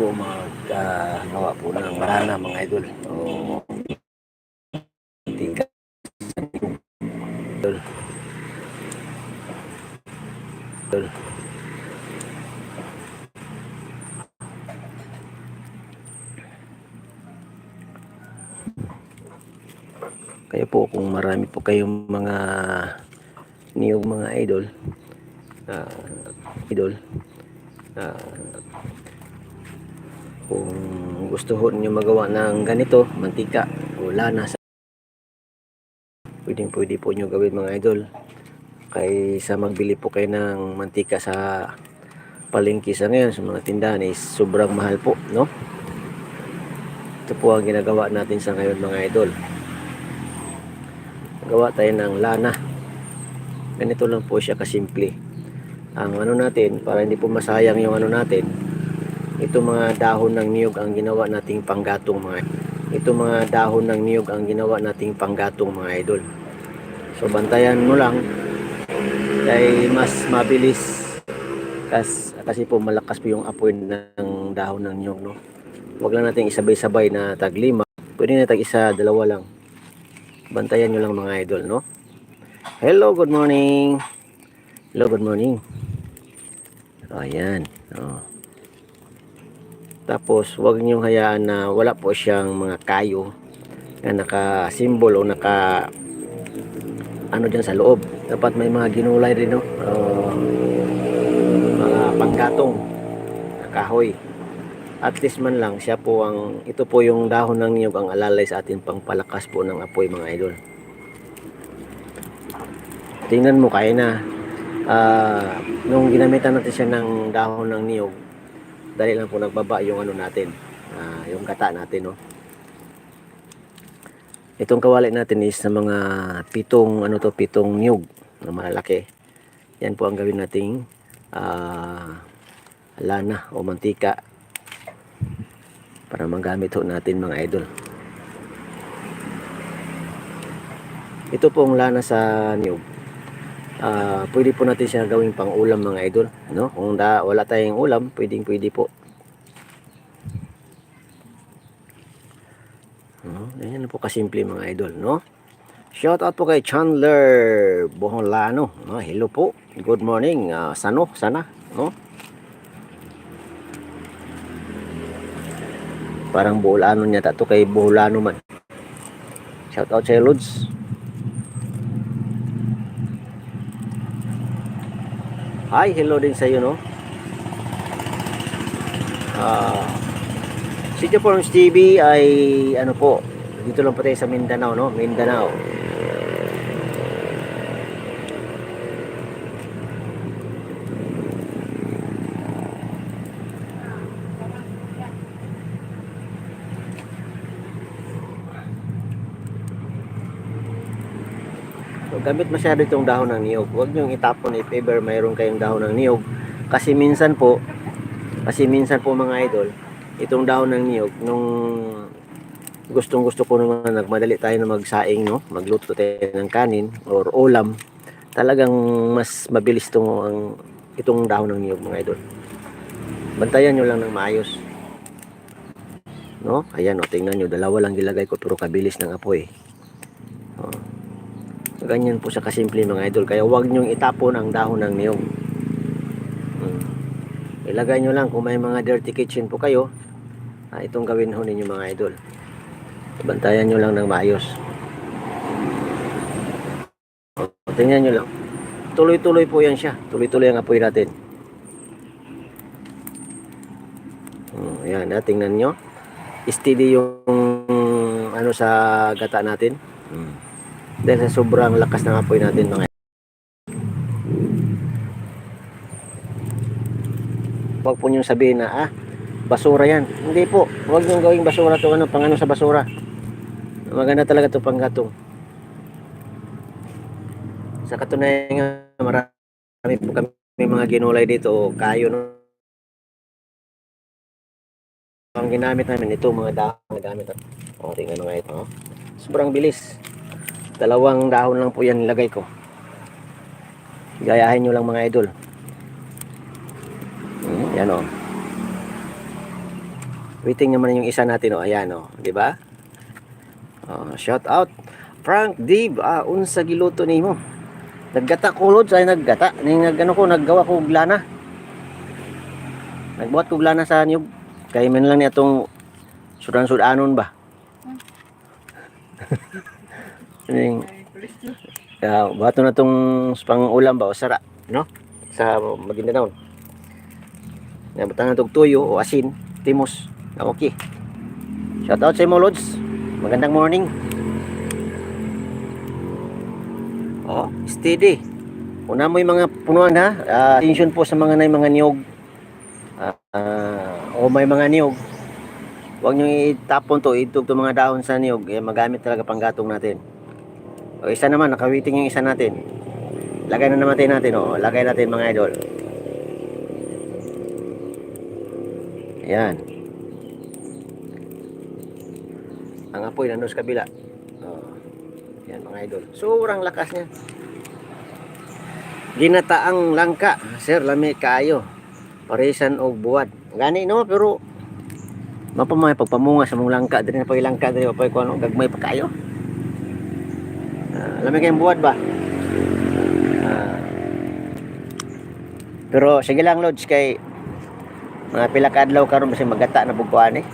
po magkagawa po ng marana mga idol. O, tingka. Idol. Idol. Kaya po kung marami po kayong mga niyog mga idol, ah, idol, ah, kung gusto ho niyo magawa ng ganito, mantika o lana sa pwedeng pwede po nyo gawin mga idol. Kaysa magbili po kayo ng mantika sa palengke sa ngayon sa mga tindahan is sobrang mahal po no? Ito po ang ginagawa natin sa ngayon mga idol. Gawa tayo ng lana. Ganito lang po siya kasimple. Ang ano natin para hindi po masayang yung ano natin ito mga dahon ng niyog ang ginawa nating panggatong mga ito mga dahon ng niyog ang ginawa nating panggatong mga idol. So bantayan mo lang. Dahil mas mabilis kas, kasi po malakas po yung apoy ng dahon ng niyog no? Wag lang natin isabay-sabay na tag lima pwede na tag isa dalawa lang. Bantayan nyo lang mga idol no? Hello good morning. Hello good morning. Ayan oh. Tapos, huwag niyong hayaan na wala po siyang mga kayo na naka-symbol o naka ano dyan sa loob. Dapat may mga ginulay rin, no? O, mga panggatong na kahoy. At least man lang, siya po ang, ito po yung dahon ng niyog ang alalay sa atin pang palakas po ng apoy mga idol. Tingnan mo, kaya na. Ah, nung ginamitan natin siya ng dahon ng niyog, dali lang po nagbaba yung ano natin ah, yung kata natin no? Itong kawali natin is na mga pitong ano to pitong niyog na malalaki. Yan po ang gawin nating ah, lana o mantika para magamit ho natin mga idol. Ito pong lana sa niyog ah pwede po natin siya gawing pang ulam mga idol no? Kung da, wala tayong ulam pwedeng pwede po. No ganyan po kasimple mga idol no? Shout out po kay Chandler Boholano no? Hello po. Good morning. Ah, sano? Sana no? Parang Boholano niya to kay Boholano man. Shout out sa Lods Hi, hello din sa iyo, no? Ah, si Japorms TV ay ano po, dito lang po tayo sa Mindanao, no? Mindanao. So, gamit masyado itong dahon ng niyog. Huwag niyong itapon if ever mayroon kayong dahon ng niyog. Kasi minsan po, kasi minsan po mga idol, itong dahon ng niyog, nung gustong gusto ko naman nagmadali tayo na magsaing, no? magluto tayo ng kanin or ulam, talagang mas mabilis itong, ang, itong dahon ng niyog mga idol. Bantayan nyo lang ng maayos. No? Ayan, o, tingnan nyo, dalawa lang gilagay ko pero kabilis ng apoy. Oh. Ganyan po sa kasimple mga idol. Kaya huwag nyong itapon ang dahon ng niyog. Hmm. Ilagay nyo lang kung may mga dirty kitchen po kayo. Ah, itong gawin ho ninyo mga idol. Bantayan nyo lang ng maayos. O, tingnan nyo lang. Tuloy-tuloy po yan siya. Tuloy-tuloy ang apoy natin. Hmm, yan, ah, tingnan nyo. Steady yung ano sa gata natin. Hmm. Dahil sa sobrang lakas ng apoy natin mga Huwag po niyong sabihin na ah, basura yan. Hindi po. Huwag niyong gawing basura to ano, pang ano sa basura. Maganda talaga to panggatong. Sa katunayan nga, marami po kami mga ginulay dito kayo no. Ang ginamit namin ito mga dahon na gamit. O, tingnan nga ito. Oh. Sobrang bilis. Dalawang dahon lang po yan nilagay ko. Gayahin nyo lang mga idol. Hmm, yan o. Waiting naman yung isa natin o. Ayan o. Di ba? Oh, shout out. Frank Dib. Ah, unsa giluto nimo. Naggata ko lod ay naggata. Ning nagano ko naggawa ko og lana. Nagbuhat ko og lana sa niyog. Kay man lang ni atong sudan-sudanon ba. Ning Ya, bato na tong pang ulam ba o sara, no? Sa Maguindanao. Na butang tog tuyo o asin, timos. Na okay. Shout out sa imo lods. Magandang morning. Oh, steady. Una mo yung mga punuan ha. Ah, attention po sa mga nay mga niyog. Ah, ah, o may mga niyog. Huwag niyo itapon to, itug to mga dahon sa niyog. Eh, magamit talaga panggatong natin. O isa naman, nakawiting yung isa natin. Lagay na naman natin, o. Lagay natin mga idol. Yan. Ang apoy nandun sa kabila. O. Yan mga idol. Sobrang lakas niya. Ginataang langka. Sir, lami kayo. Parisan o buwad. Gani no, pero mapamay pagpamunga sa mong langka. Dili na pa yung langka. Na pa yung ano, gagmay pa kayo. Mo kayong buwad ba? Ah. pero sige lang Lods kay mga pila ka adlaw karon basi magata na bugkuan eh.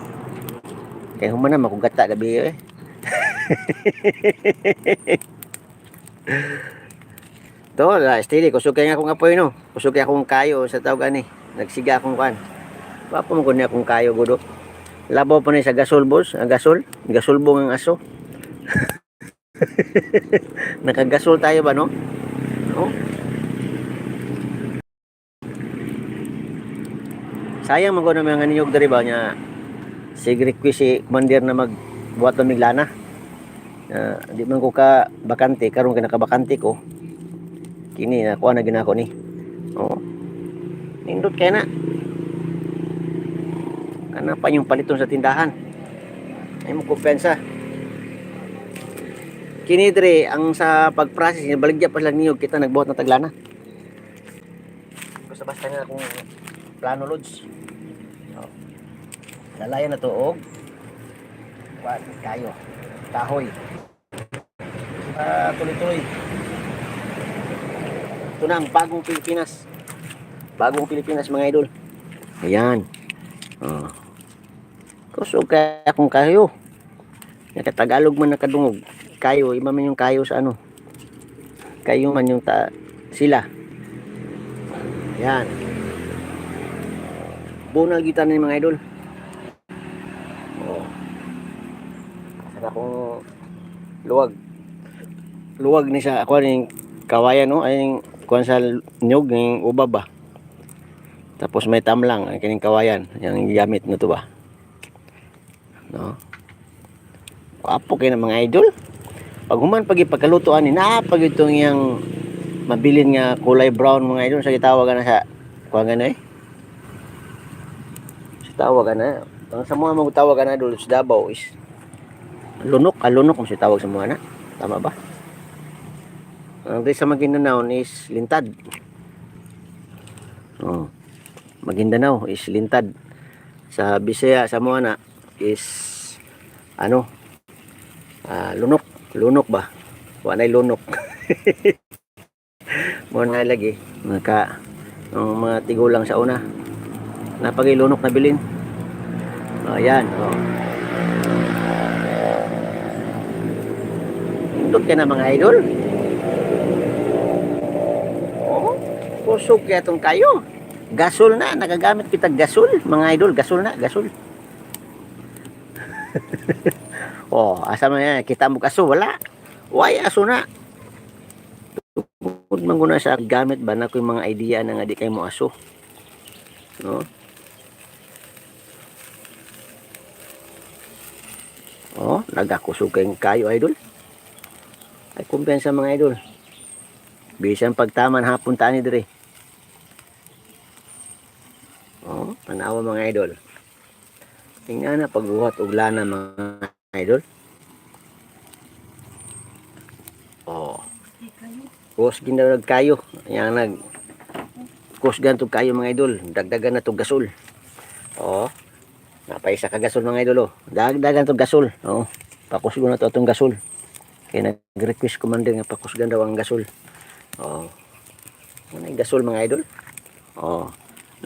Kay human na makugata gabi eh. To, la steady kusog kay nga akong apoy no. Kusog kay akong kayo sa tawag ani. Nagsiga akong kan. Papa mo akong kayo gudo. Labaw pa ni sa gasol boss, ang gasol, gasolbong ang aso. Nakagasol tayo ba, no? No? Sayang man ko na mga niyog dari ba niya sig request si commander na magbuhat ng miglana. Uh, di man ko ka bakante karon ka ko. Kini na kuha na ginako ni. Oo. Nindot kay na. Kana pa yung paliton sa tindahan. Ay mo kumpensa kini dre ang sa pag-process baligya pa lang niyog kita nagbuhat ng taglana. Basta basta na akong plano loads lalayan na to og what kayo. Kahoy. Ah tuloy-tuloy. Ito na ang bagong Pilipinas. Bagong Pilipinas mga idol. Ayan. Oh. kusog kaya akong kayo Nakatagalog man nakadungog kayo, iba man yung kayo sa ano. Kayo man yung ta sila. Yan. Bunal kita ni mga idol. Oh. Saka kung luwag. Luwag ni sa ako ning kawayan no, ay kuan sa nyog ning ubab ba. Tapos may tamlang ang kining kawayan, yang gamit na to ba. No. Apo kayo ng mga idol pag human pag ipagkalutoan ni na pag itong yang mabilin nga kulay brown mga idol sa gitawag na sa kuha na eh. Sa tawag na. Ang sa mga magtawag na idol sa Davao is lunok kalunok mo si tawag sa mga na. Tama ba? Ang di sa Maguindanao is lintad. Oh. Maguindanao is lintad. Sa Bisaya sa mga na is ano ah, lunok lunok ba wala lunok mo na lagi maka ang mga tigulang sa una napagay lunok na bilin Oh, yan. Oh. Indot ka na mga idol. Oh, kusog kaya itong kayo. Gasol na, nagagamit kita gasol. Mga idol, gasol na, gasol. oh, asa man yan, kita mo kaso, wala. Why, aso na. Kung manguna sa gamit ba na ko yung mga idea na nga di kayo mo aso. No? Oh, nagakusog kayong kayo, idol. Ay, kumpensa mga idol. Bisan pagtaman hapon tani dire. Oh, tanawa mga idol. Tingnan na pagbuhat og lana mga idol. Oh. Kus gindarag kayo. Yang nag kus ganto kayo mga idol. Dagdagan na to gasol. Oh. Napaisa ka gasol mga idol oh. Dagdagan to gasol. Oh. Pakusgo na to atong gasol. Kaya nag-request commander nga pakusgan daw ang gasol. Oh. Ano gasol mga idol? Oh.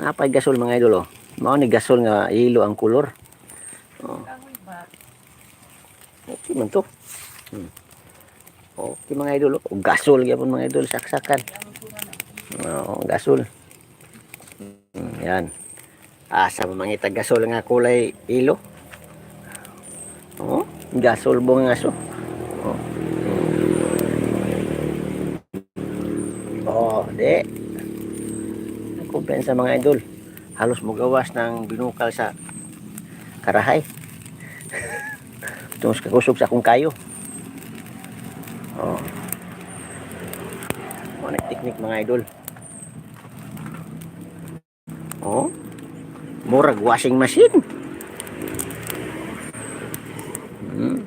Napay gasol mga idol oh. Mao ni gasol nga ilo ang kulor. Oh. Okay man to. Hmm. Okay mga idol oh. O, gasol gyapon mga idol saksakan. Oh, gasol. Hmm, yan. Asa mo mangita gasol nga kulay ilo? Oh, gasol bong nga aso. Oh. Oh, di. Kumpensa mga idol. Halos mo gawas ng binukal sa karahay. Tungos kakusog sa akong kayo. Oh. Ano teknik mga idol. Oh. Murag washing machine. Hmm.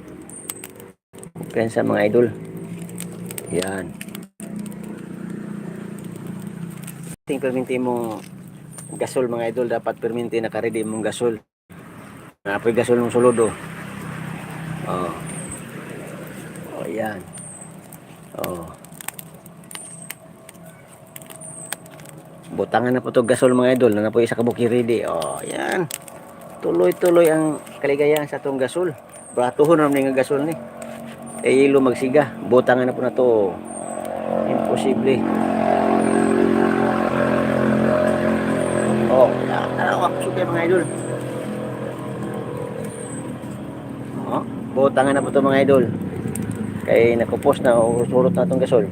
Kumpensa mga idol. Yan. Ting perminti mo gasol mga idol dapat perminti naka-ready mong gasol. Napoy gasol ng sulod oh. Oh. Oh, yan. Oh. Butangan na po to gasol mga idol na po isa ka buki ready. Oh, yan. Tuloy-tuloy ang kaligayahan sa tong gasol. Bratuhon na nga gasol ni. Eh ilo magsiga. Butangan na po na to. Imposible. Oh, tanawa ko mga idol. Oh, butangan na po to mga idol. Kay nakupos na usurot na tong gasol.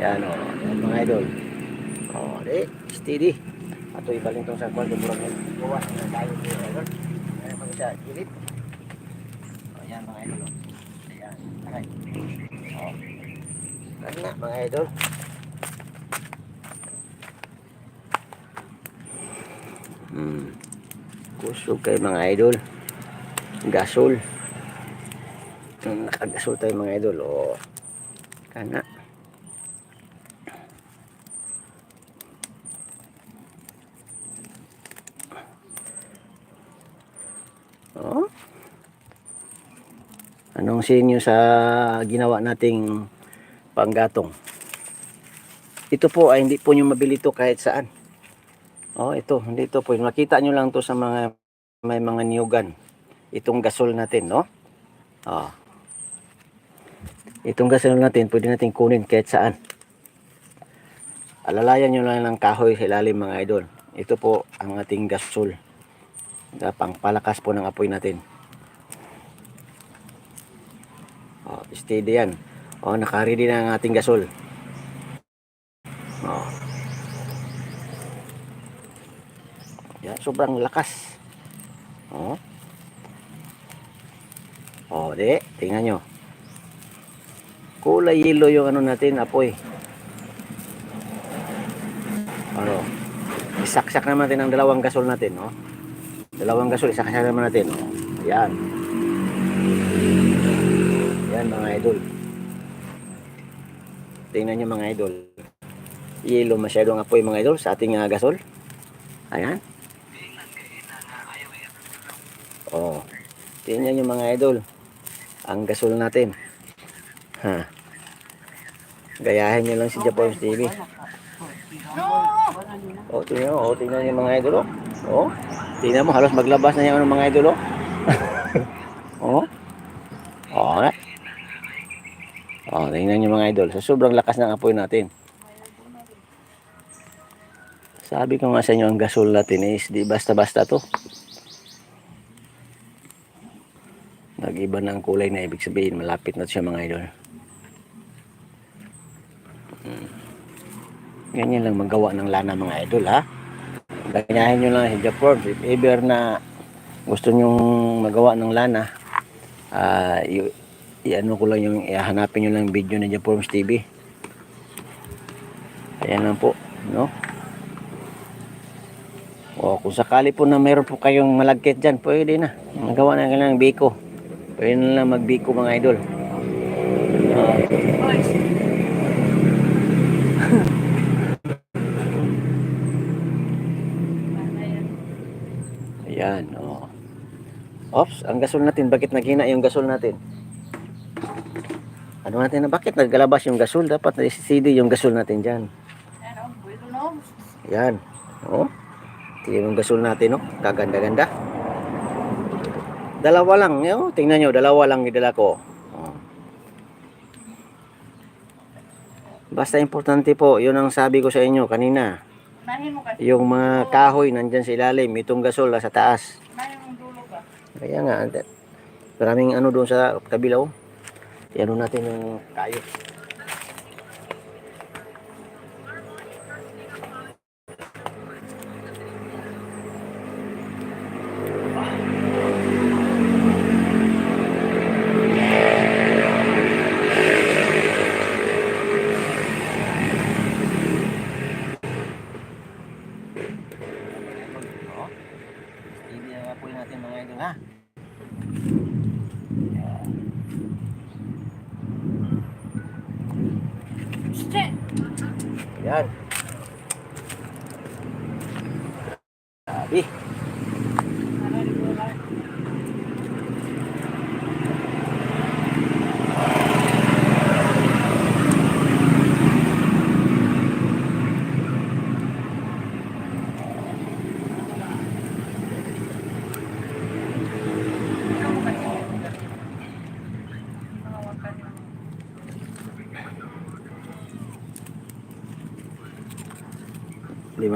Yan oh, yan, mga idol. Oh, di, steady. Ato ibaling tong sa kwarto burang buwas na tayo mga idol. Ayan pa siya, gilid. Oh, yan mga idol. oh. Ayan, aray. Oh. Yan na mga idol. Hmm. Kusog kayo mga idol. Gasol. Nakagasol tayo mga idol. O. Kana. Oh. Anong sinyo sa ginawa nating panggatong? Ito po ay hindi po nyo mabili ito kahit saan. Oh, ito, hindi ito po. Makita nyo lang to sa mga may mga niyugan. Itong gasol natin, no? Oh. Itong gasol natin, pwede natin kunin kahit saan. Alalayan nyo lang ng kahoy sa ilalim mga idol. Ito po ang ating gasol. Pang palakas po ng apoy natin. Oh, steady yan. Oh, nakaready na ang ating gasol. Oh. Yan, sobrang lakas. Oh. Oh, di. Tingnan nyo. Kulay yellow yung ano natin, apoy. Ano? Isaksak naman natin ang dalawang gasol natin, no? Dalawang gasol, isaksak naman natin. Oh. Yan. Yan, mga idol. Tingnan nyo, mga idol. Yellow masyadong apoy, mga idol, sa ating uh, gasol. Ayan. Oh. Tingnan nyo mga idol. Ang gasol natin. Ha. Gayahin nyo lang si Japan TV. Oh, tingnan nyo. Oh, tingnan nyo mga idol. Oh. oh. Tingnan mo, halos maglabas na yung ano, mga idol, oh. oh. Oh, nga. Oh, tingnan nyo mga idol. Sa sobrang lakas ng apoy natin. Sabi ko nga sa inyo, ang gasol natin is di basta-basta to. Nag-iba na ang kulay na ibig sabihin, malapit na siya mga idol. Hmm. Ganyan lang magawa ng lana mga idol ha. Ganyahin nyo lang si Japon. If ever na gusto nyong magawa ng lana, i- i-ano ko lang yung ihanapin nyo lang video ni Japorms TV. Ayan lang po, no? O kung sakali po na meron po kayong malagkit dyan, pwede na. Magawa na ng biko. Pwede na lang magbiko mga idol. Ayan, o. Ops, ang gasol natin, bakit naghina yung gasol natin? Ano natin na bakit naggalabas yung gasol? Dapat na-CD yung gasol natin dyan. Yan. Oh. Tingnan yung gasol natin, oh. Kaganda-ganda. Dalawa lang, eh, oh. Tingnan nyo, dalawa lang idala ko. Oh. Basta importante po, yun ang sabi ko sa inyo kanina. Yung mga kahoy nandyan sa ilalim, itong gasol nasa taas. Kaya nga, maraming ano doon sa kabilaw. Yan natin yung kayo.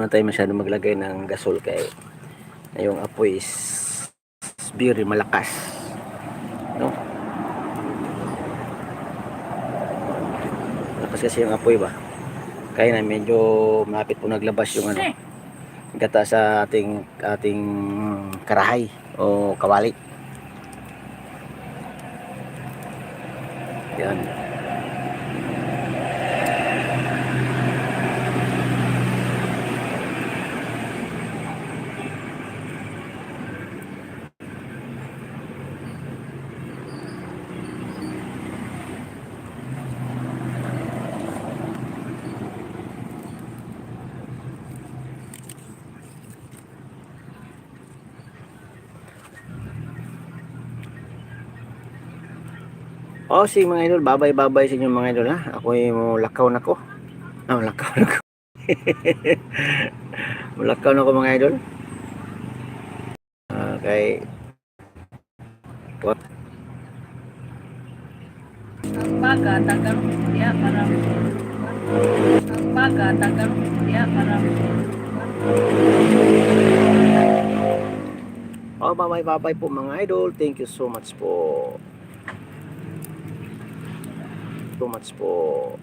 Hindi mo na tayo masyado maglagay ng gasol kay na yung apoy is, very malakas. No? Malakas kasi yung apoy ba? Kaya na medyo malapit po naglabas yung ano, gata sa ating ating karahay o kawali. Yan. Oh, si mga idol, babay-babay sa inyo mga idol ha. Ako yung lakaw na ko. Ah, lakaw na ko. Mulakaw na ko mga idol. Okay. What? Ang baga, tagal dia para Ang baga, tagal dia para Oh, babay-babay po mga idol. Thank you so much po. So much po.